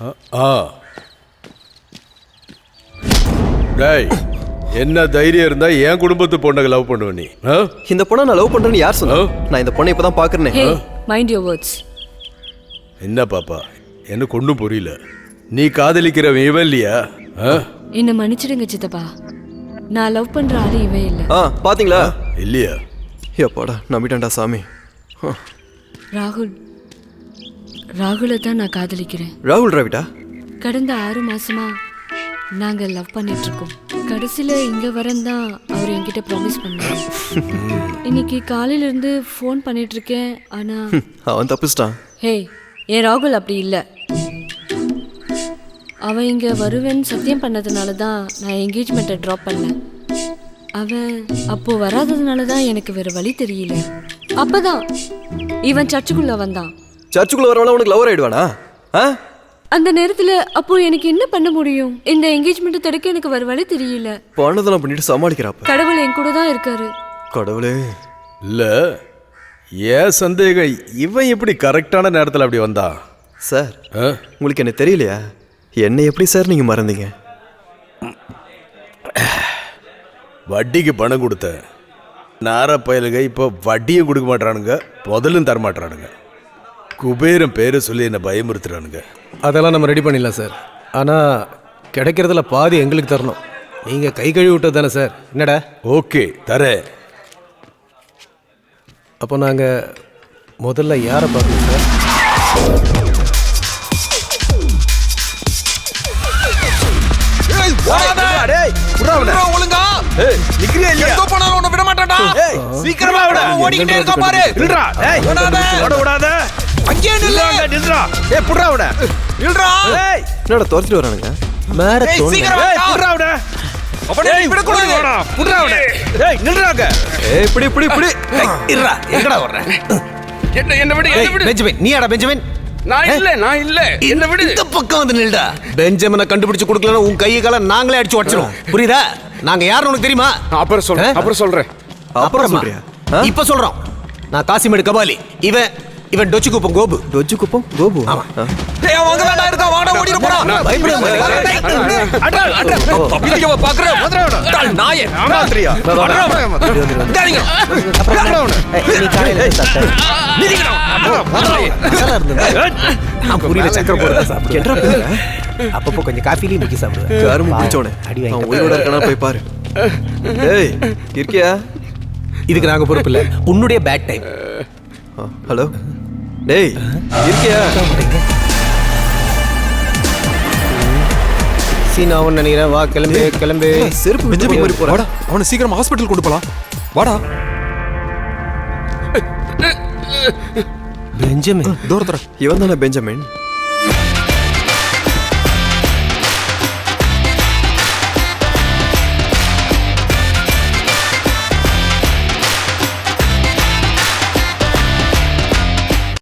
ஆ. டேய் என்ன தைரியம் இருந்தா என் குடும்பத்து பொண்ணை லவ் பண்ணுவ நீ? ஆ? இந்த பொண்ணை நான் லவ் பண்றேன்னு யார் சொன்னா? நான் இந்த பொண்ணை இப்பதான் பாக்குறேனே மைண்ட் யோர் வேர்ட்ஸ் என்ன பாப்பா? எனக்கு ஒன்றும் புரியல. நீ காதலிக்கிறவன் இவன் இல்லையா? ஆ? என்னை மன்னிச்சிடுங்க சித்தப்பா. நான் லவ் பண்ற ஆளு இவன் இல்லை. ஆ பாத்தீங்களா? இல்லையா? எப்பாடா நம்பிட்டேன்டா சாமி. ராகுல் ராகுலை தான் நான் காதலிக்கிறேன். ராகுல் டிராவிடா கடந்த ஆறு மாசமா நாங்க லவ் பண்ணிட்டு இருக்கோம் கடைசியில இங்க வரேன் தான் அவர் என்கிட்ட ப்ராமிஸ் பண்ணாரு. இன்னைக்கு காலையில இருந்து ஃபோன் பண்ணிட்டு இருக்கேன் ஆனா அவன் தப்பிச்சிட்டான். ஹே என் ராகுல் அப்படி இல்லை? அவன் இங்க வருவேன்னு சத்தியம் பண்ணதுனால தான் நான் என்கேஜ்மெண்ட்டை ட்ராப் பண்ணேன். அவன் அப்போ வராததுனால தான் எனக்கு வேற வழி தெரியல. அப்பதான் இவன் சர்ச்சுக்குள்ள வந்தான். சர்ச்சுக்குள்ள வரவன உனக்கு லவர் ஆயிடுவானா? ஆ? அந்த நேரத்துல அப்போ எனக்கு என்ன பண்ண முடியும்? இந்த என்கேஜ்மெண்ட் தடுக்க எனக்கு வேற வழி தெரியல. பண்ணதெல்லாம் பண்ணிட்டு சமாளிக்கிறாப்ப. கடவுள் என் கூட தான் இருக்காரு. கடவுளே. இல்ல ஏன் சந்தேகம்? இவன் எப்படி கரெக்டான நேரத்தில் அப்படி வந்தா? சார் ஆ? உங்களுக்கு என்ன தெரியலையா? என்ன எப்படி சார் நீங்க மறந்தீங்க? வட்டிக்கு பணம் கொடுத்தேன். நார பயலுக இப்போ வட்டியும் கொடுக்க மாட்டானுங்க முதலும் தர குபேரன் பேரை சொல்லி என்னை பயமுறுத்துறானுங்க. அதெல்லாம் நம்ம ரெடி பண்ணிடலாம் சார் ஆனால் கிடைக்கிறதுல பாதி எங்களுக்கு தரணும். நீங்கள் கை கழுவி விட்டது தானே சார் என்னடா? ஓகே தரேன் அப்போ நாங்கள் முதல்ல யாரை பார்க்கணும் சார் ஒழுங்கா. நிக்கிறியா இல்லையா? எங்க போனாலும் உன்னை விட மாட்டேன்டா. சீக்கிரமா விட. ஓடிக்கிட்டே இருக்க பாரு. விடாத. விட விடாத அங்கேயே நில்லு நில்றா ஏய் புட்றா விட நில்றா ஏய். என்னடா துரத்திட்டு வரானுங்க? ஏய் மேரத்தோன் சீக்கிரம் ஏய் வாடா. புட்றா விட அப்படி விடக்கூடாது புட்றா விட ஏய். நில்றாங்க ஏய் இப்படி இப்படி இப்படி இருடா எங்கடா வர்ற என்ன என்ன விடு என்ன விடு. பெஞ்சமின் நீயாடா பெஞ்சமின்? நான் இல்ல நான் இல்ல. என்ன விடு. இந்த பக்கம் வந்து நில்டா பெஞ்சமினை கண்டுபிடிச்சு கொடுக்கலன்னா உன் கையை கால நாங்களே அடிச்சு உடச்சிடும் புரியுதா? நாங்க யாருன்னு உனக்கு தெரியுமா? அப்புறம் சொல்றேன்? அப்புறம் சொல்றேன். அப்புறம்? சொல்றியா? இப்ப சொல்றோம். நான் காசிமேடு கபாலி. இவன் இவன் டொச்சு குப்பம் கோபு. டொஜ்ஜு குப்பம் கோபு. ஆ. ஏய் அவன் அங்க தான் இருக்கா? வாடா ஓடிர போடா பயப்படாத. அடா அடா தப்பிக்க பாக்குற தாள் நாயே. மாத்திரியா தாடிங்க நான் புரியல சக்கரை போடுறதா சாப்பிடுவேன் என்னடா பேசுற? அப்பப்போ கொஞ்சம் காஃபிலையும் முக்கி சாப்பிடுவேன். கரும்பு பிடிச்சவனே. அடி அவன் உயிரோட இருக்கானா போய் பாரு. ஏய் இருக்கியா? இதுக்கு நாங்க பொறுப்பு இல்ல. உன்னுடைய பேட் டைம் ஹலோ? டேய் இருக்கியா? சீனாவும் நினைக்கிறேன். வா கிளம்பு கிளம்பு. செருப்பு விட்டு மாதிரி போறா அவனை சீக்கிரம் ஹாஸ்பிடல் கொண்டு போலாம். வாடா. பெஞ்சமின். தூரத்துல. இவன் தானே பெஞ்சமின்?